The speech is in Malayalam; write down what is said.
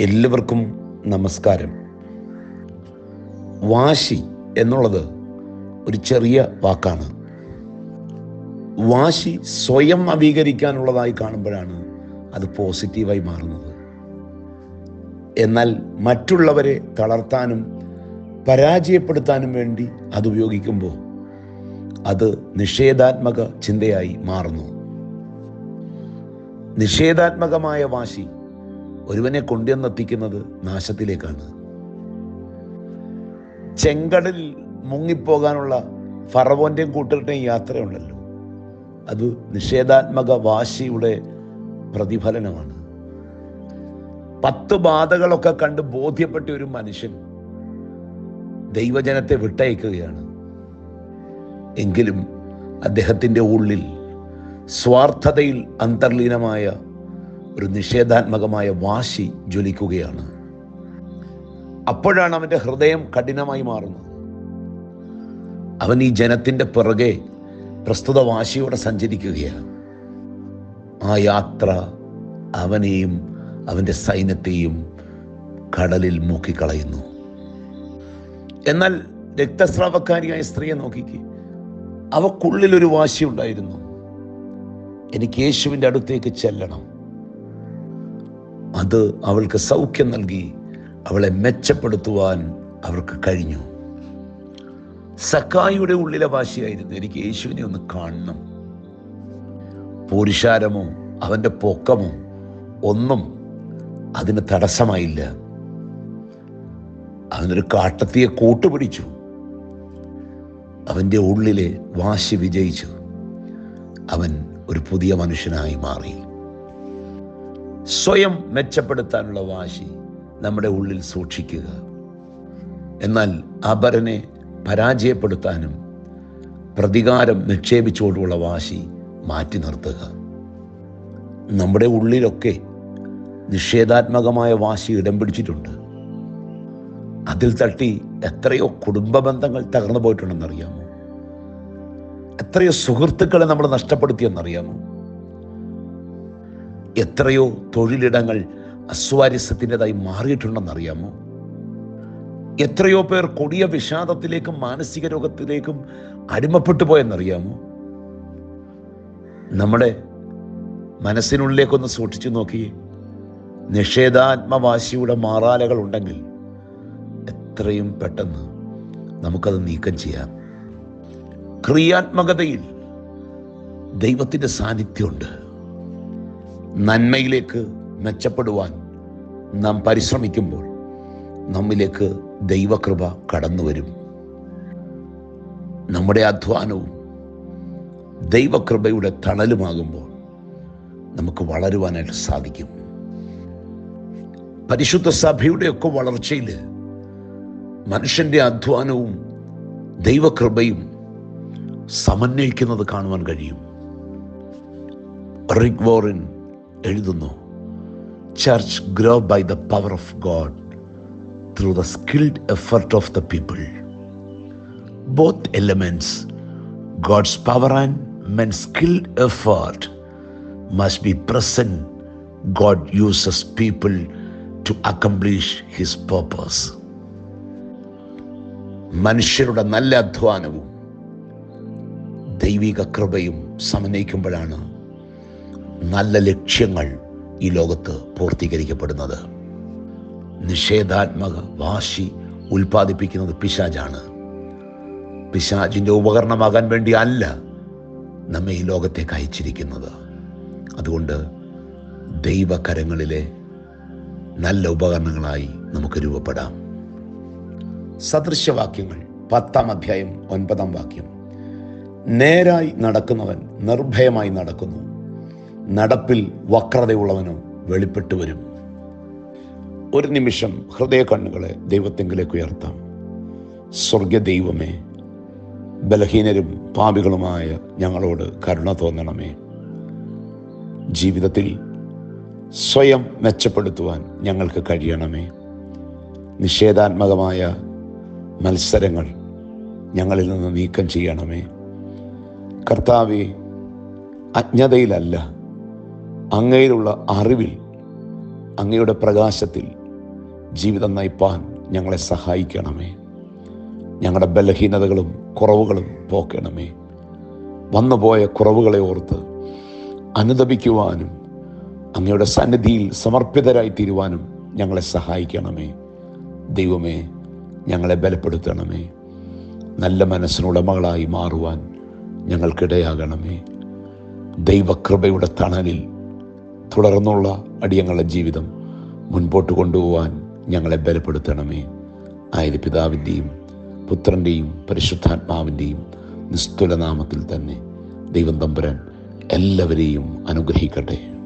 എല്ലാവർക്കും നമസ്കാരം. വാശി എന്നുള്ളത് ഒരു ചെറിയ വാക്കാണ്. വാശി സ്വയം നവീകരിക്കാനുള്ളതായി കാണുമ്പോഴാണ് അത് പോസിറ്റീവായി മാറുന്നത്. എന്നാൽ മറ്റുള്ളവരെ തളർത്താനും പരാജയപ്പെടുത്താനും വേണ്ടി അത് ഉപയോഗിക്കുമ്പോൾ അത് നിഷേധാത്മക ചിന്തയായി മാറുന്നു. നിഷേധാത്മകമായ വാശി ഒരുവനെ കൊണ്ടുവന്നെത്തിക്കുന്നത് നാശത്തിലേക്കാണ്. ചെങ്കടലിൽ മുങ്ങിപ്പോകാനുള്ള ഫറവോന്റെയും കൂട്ടരുടെയും യാത്രയുണ്ടല്ലോ. അത് നിഷേധാത്മക വാശിയുടെ പ്രതിഫലനമാണ്. പത്ത് ബാധകളൊക്കെ കണ്ട് ബോധ്യപ്പെട്ട ഒരു മനുഷ്യൻ ദൈവജനത്തെ വിട്ടയക്കുകയാണ്. എങ്കിലും അദ്ദേഹത്തിന്റെ ഉള്ളിൽ സ്വാർത്ഥതയിൽ അന്തർലീനമായ ഒരു നിഷേധാത്മകമായ വാശി ജ്വലിക്കുകയാണ്. അപ്പോഴാണ് അവന്റെ ഹൃദയം കഠിനമായി മാറുന്നത്. അവൻ ഈ ജനത്തിന്റെ പിറകെ പ്രസ്തുത വാശിയോടെ സഞ്ചരിക്കുകയാണ്. ആ യാത്ര അവനെയും അവന്റെ സൈന്യത്തെയും കടലിൽ മൂക്കിക്കളയുന്നു. എന്നാൽ രക്തസ്രാവക്കാരിയായ സ്ത്രീയെ നോക്കിക്ക് അവക്കുള്ളിൽ ഒരു വാശി ഉണ്ടായിരുന്നു. എനിക്ക് യേശുവിന്റെ അടുത്തേക്ക് ചെല്ലണം. അത് അവൾക്ക് സൗഖ്യം നൽകി അവളെ മെച്ചപ്പെടുത്തുവാൻ അവർക്ക് കഴിഞ്ഞു. സക്കായിയുടെ ഉള്ളിലെ വാശിയായിരുന്നു എനിക്ക് യേശുവിനെ ഒന്ന് കാണണം. പുരുഷാരമോ അവന്റെ പൊക്കമോ ഒന്നും അതിന് തടസ്സമായില്ല. അവനൊരു കാട്ടത്തിയെ കൂട്ടുപിടിച്ചു. അവന്റെ ഉള്ളിലെ വാശി വിജയിച്ചു. അവൻ ഒരു പുതിയ മനുഷ്യനായി മാറി. സ്വയം മെച്ചപ്പെടുത്താനുള്ള വാശി നമ്മുടെ ഉള്ളിൽ സൂക്ഷിക്കുക. എന്നാൽ അപരനെ പരാജയപ്പെടുത്താനും പ്രതികാരം നിക്ഷേപിച്ചുകൊണ്ടുള്ള വാശി മാറ്റി നിർത്തുക. നമ്മുടെ ഉള്ളിലൊക്കെ നിഷേധാത്മകമായ വാശി ഇടം പിടിച്ചിട്ടുണ്ട്. അതിൽ തട്ടി എത്രയോ കുടുംബ ബന്ധങ്ങൾ തകർന്നു പോയിട്ടുണ്ടെന്നറിയാമോ? എത്രയോ സുഹൃത്തുക്കളെ നമ്മൾ നഷ്ടപ്പെടുത്തിയെന്നറിയാമോ? എത്രയോ തൊഴിലിടങ്ങൾ അസ്വാരസ്യത്തിന്റെതായി മാറിയിട്ടുണ്ടെന്നറിയാമോ? എത്രയോ പേർ കൊടിയ വിഷാദത്തിലേക്കും മാനസിക രോഗത്തിലേക്കും അടിമപ്പെട്ടു പോയെന്നറിയാമോ? നമ്മുടെ മനസ്സിനുള്ളിലേക്കൊന്ന് സൂക്ഷിച്ചു നോക്കി. നിഷേധാത്മവാശിയുടെ മാറാലകൾ ഉണ്ടെങ്കിൽ എത്രയും പെട്ടെന്ന് നമുക്കത് നീക്കം ചെയ്യാം. ക്രിയാത്മകതയിൽ ദൈവത്തിന്റെ സാന്നിധ്യമുണ്ട്. നന്മയിലേക്ക് മെച്ചപ്പെടുവാൻ നാം പരിശ്രമിക്കുമ്പോൾ നമ്മിലേക്ക് ദൈവകൃപ കടന്നു വരും. നമ്മുടെ അധ്വാനവും ദൈവകൃപയുടെ തണലുമാകുമ്പോൾ നമുക്ക് വളരുവാനായിട്ട് സാധിക്കും. പരിശുദ്ധ സഭയുടെയൊക്കെ വളർച്ചയിൽ മനുഷ്യന്റെ അധ്വാനവും ദൈവകൃപയും സമന്വയിക്കുന്നത് കാണുവാൻ കഴിയും. റിക് വോറിൻ എഴുതുന്നു. Church grow by the power of God through the skilled effort of the people both elements God's power and men skilled effort must be present, God uses people to accomplish his purpose മനുഷ്യരുടെ നല്ല അധ്വാനവും ദൈവിക കൃപയും സമന്വയിക്കുമ്പോഴാണ് നല്ല ലക്ഷ്യങ്ങൾ ഈ ലോകത്ത് പൂർത്തീകരിക്കപ്പെടുന്നത്. നിഷേധാത്മക വാശി ഉൽപ്പാദിപ്പിക്കുന്നത് പിശാജാണ് പിശാജിന്റെ ഉപകരണമാകാൻ വേണ്ടി അല്ല നമ്മെ ഈ ലോകത്തേക്ക് അയച്ചിരിക്കുന്നത്. അതുകൊണ്ട് ദൈവകരങ്ങളിലെ നല്ല ഉപകരണങ്ങളായി നമുക്ക് രൂപപ്പെടാം. സദൃശവാക്യങ്ങൾ പത്താം അധ്യായം ഒൻപതാം വാക്യം. നേരായി നടക്കുന്നവൻ നിർഭയമായി നടക്കുന്നു. നടപ്പിൽ വക്രതയുള്ളവനും വെളിപ്പെട്ടു വരും. ഒരു നിമിഷം ഹൃദയ കണ്ണുകളെ ദൈവത്തെങ്കിലേക്ക് ഉയർത്താം. സ്വർഗ ദൈവമേ ബലഹീനരും പാപികളുമായ ഞങ്ങളോട് കരുണ തോന്നണമേ. ജീവിതത്തിൽ സ്വയം മെച്ചപ്പെടുത്തുവാൻ ഞങ്ങൾക്ക് കഴിയണമേ. നിഷേധാത്മകമായ മത്സരങ്ങൾ ഞങ്ങളിൽ നിന്ന് നീക്കം ചെയ്യണമേ. കർത്താവെ അജ്ഞതയിലല്ല അങ്ങയിലുള്ള അറിവിൽ അങ്ങയുടെ പ്രകാശത്തിൽ ജീവിതം നയിപ്പാൻ ഞങ്ങളെ സഹായിക്കണമേ. ഞങ്ങളുടെ ബലഹീനതകളും കുറവുകളും പോക്കണമേ. വന്നുപോയ കുറവുകളെ ഓർത്ത് അനുദപിക്കുവാനും അങ്ങയുടെ സന്നിധിയിൽ സമർപ്പിതരായി തീരുവാനും ഞങ്ങളെ സഹായിക്കണമേ. ദൈവമേ ഞങ്ങളെ ബലപ്പെടുത്തണമേ. നല്ല മനസ്സിനുടമകളായി മാറുവാൻ ഞങ്ങൾക്കിടയാകണമേ. ദൈവകൃപയുടെ തണലിൽ തുടർന്നുള്ള അടിയങ്ങളുടെ ജീവിതം മുൻപോട്ട് കൊണ്ടുപോകാൻ ഞങ്ങളെ ബലപ്പെടുത്തണമേ. ആയത് പിതാവിന്റെയും പുത്രന്റെയും പരിശുദ്ധാത്മാവിന്റെയും നിസ്തുലനാമത്തിൽ തന്നെ ദൈവം തമ്പുരാൻ എല്ലാവരെയും അനുഗ്രഹിക്കട്ടെ.